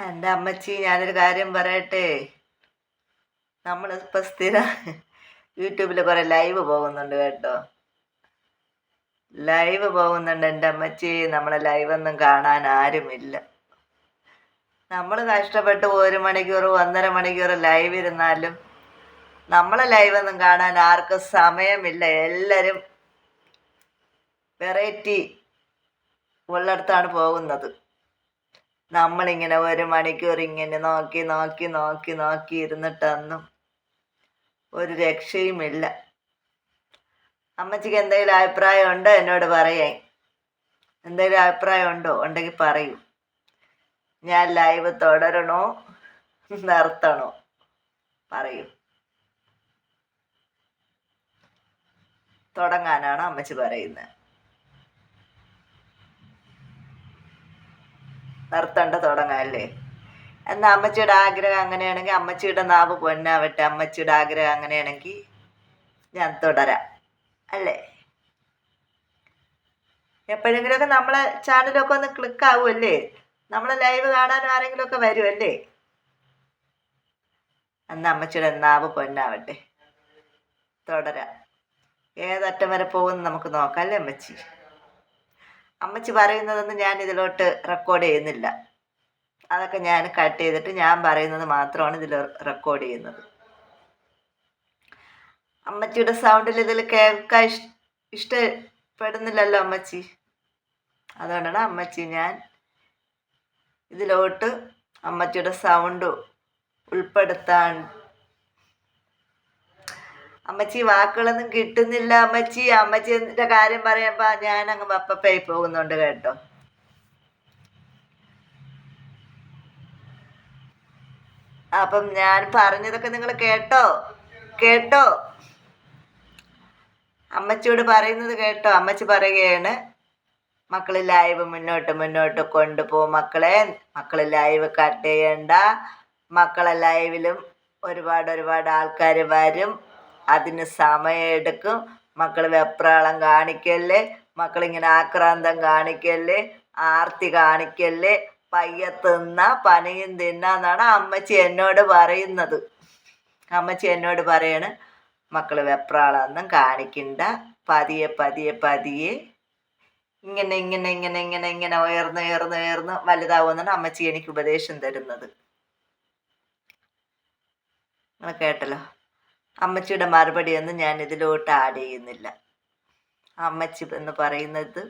എന്റെ അമ്മച്ചി ഞാനൊരു കാര്യം പറയട്ടെ? നമ്മൾ ഇപ്പൊ സ്ഥിരം യൂട്യൂബിൽ കുറേ ലൈവ് പോകുന്നുണ്ട് കേട്ടോ. ലൈവ് പോകുന്നുണ്ട് എന്റെ അമ്മച്ചി. നമ്മളെ ലൈവൊന്നും കാണാൻ ആരുമില്ല. നമ്മൾ കഷ്ടപ്പെട്ട് ഒരു മണിക്കൂർ ഒന്നര മണിക്കൂർ ലൈവ് ഇരുന്നാലും നമ്മളെ ലൈവൊന്നും കാണാൻ ആർക്കും സമയമില്ല. എല്ലാവരും വെറൈറ്റി ഉള്ളിടത്താണ് പോകുന്നത്. നമ്മളിങ്ങനെ ഒരു മണിക്കൂർ ഇങ്ങനെ നോക്കി നോക്കി നോക്കി നോക്കി ഇരുന്നിട്ടൊന്നും ഒരു രക്ഷയുമില്ല. അമ്മച്ചിക്ക് എന്തെങ്കിലും അഭിപ്രായം ഉണ്ടോ എന്നോട് പറയേ. എന്തെങ്കിലും അഭിപ്രായം ഉണ്ടോ ഉണ്ടെങ്കിൽ പറയൂ. ഞാൻ ലൈവ് തുടരണോ? നിർത്തണോ? പറയൂ. തുടങ്ങാനാണ് അമ്മച്ചി പറയുന്നത്. നിർത്തണ്ട തുടങ്ങാല്ലേ എന്നാൽ അമ്മച്ചിയുടെ ആഗ്രഹം അങ്ങനെയാണെങ്കിൽ അമ്മച്ചിയുടെ നാവ് പൊന്നാവട്ടെ. അമ്മച്ചിയുടെ ആഗ്രഹം അങ്ങനെയാണെങ്കിൽ ഞാൻ തുടരാം. അല്ലേ? എപ്പോഴെങ്കിലുമൊക്കെ നമ്മളെ ചാനലൊക്കെ ഒന്ന് ക്ലിക്ക് ആവുമല്ലേ? നമ്മളെ ലൈവ് കാണാനും ആരെങ്കിലുമൊക്കെ വരുമല്ലേ? അന്ന് അമ്മച്ചിയുടെ നാവ് പൊന്നാവട്ടെ. തുടരാം. ഏതറ്റം വരെ പോകുമെന്ന് നമുക്ക് നോക്കാം അല്ലേ അമ്മച്ചി? അമ്മച്ചി പറയുന്നതൊന്നും ഞാൻ ഇതിലോട്ട് റെക്കോർഡ് ചെയ്യുന്നില്ല. അതൊക്കെ ഞാൻ കട്ട് ചെയ്തിട്ട് ഞാൻ പറയുന്നത് മാത്രമാണ് ഇതിൽ റെക്കോർഡ് ചെയ്യുന്നത്. അമ്മച്ചിയുടെ സൗണ്ടിൽ ഇതിൽ കേൾക്കാൻ ഇഷ് ഇഷ്ടപ്പെടുന്നില്ലല്ലോ അമ്മച്ചി. അതുകൊണ്ടാണ് അമ്മച്ചി ഞാൻ ഇതിലോട്ട് അമ്മച്ചിയുടെ സൗണ്ട് ഉൾപ്പെടുത്താൻ അമ്മച്ചി വാക്കുകളൊന്നും കിട്ടുന്നില്ല അമ്മച്ചി. അമ്മച്ചിന്റെ കാര്യം പറയുമ്പോ ഞാൻ അങ്ങ് വപ്പപ്പായി പോകുന്നുണ്ട് കേട്ടോ. അപ്പം ഞാൻ പറഞ്ഞതൊക്കെ നിങ്ങൾ കേട്ടോ? കേട്ടോ? അമ്മച്ചിയോട് പറയുന്നത് കേട്ടോ. അമ്മച്ചി പറയുകയാണ് മക്കൾ ലൈവ് മുന്നോട്ട് മുന്നോട്ട് കൊണ്ടുപോകും മക്കളെ. മക്കൾ ലൈവ് കട്ട് ചെയ്യണ്ട. മക്കളെ ലൈവിലും ഒരുപാട് ഒരുപാട് ആൾക്കാർ വരും. അതിന് സമയമെടുക്കും. മക്കൾ വെപ്രാളം കാണിക്കല്ലേ? മക്കളിങ്ങനെ ആക്രാന്തം കാണിക്കല്ലേ? ആർത്തി കാണിക്കല്ലേ? പയ്യ തിന്ന പനയും തിന്നാന്നാണ് അമ്മച്ചി എന്നോട് പറയുന്നത്. അമ്മച്ചി എന്നോട് പറയാണ് മക്കൾ വെപ്രാളൊന്നും കാണിക്കണ്ട. പതിയെ പതിയെ പതിയെ. ഇങ്ങനെ ഇങ്ങനെ ഇങ്ങനെ ഇങ്ങനെ ഇങ്ങനെ ഉയർന്ന് ഉയർന്ന് ഉയർന്ന് വലുതാവുമെന്നാണ് അമ്മച്ചി എനിക്ക് ഉപദേശം തരുന്നത്. നിങ്ങൾ കേട്ടല്ലോ? അമ്മച്ചിയുടെ മറുപടിയൊന്നും ഞാൻ ഇതിലോട്ട് ആഡ് ചെയ്യുന്നില്ല. അമ്മച്ചി എന്ന് പറയുന്നത്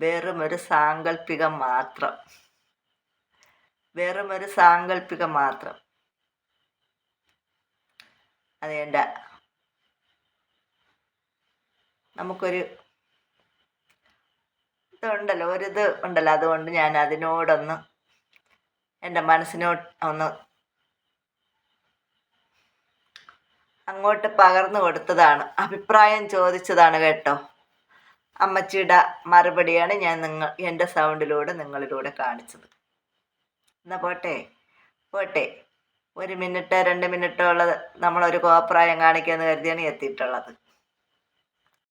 വെറും ഒരു സാങ്കല്പികം മാത്രം. വെറും ഒരു സാങ്കല്പികം മാത്രം. അതേണ്ട നമുക്കൊരു ഇതുണ്ടല്ലോ ഒരിത് ഉണ്ടല്ലോ. അതുകൊണ്ട് ഞാൻ അതിനോടൊന്ന് എന്റെ മനസ്സിനോട് ഒന്ന് അങ്ങോട്ട് പകർന്നു കൊടുത്തതാണ്. അഭിപ്രായം ചോദിച്ചതാണ് കേട്ടോ. അമ്മച്ചിയുടെ മറുപടിയാണ് ഞാൻ നിങ്ങൾ എന്റെ സൗണ്ടിലൂടെ നിങ്ങളിലൂടെ കാണിച്ചത്. എന്നാൽ പോട്ടെ പോട്ടെ. ഒരു മിനിറ്റ് രണ്ട് മിനിറ്റോ ഉള്ളത് നമ്മളൊരു കോപ്രായം കാണിക്കാമെന്ന് കരുതിയാണ് എത്തിയിട്ടുള്ളത്.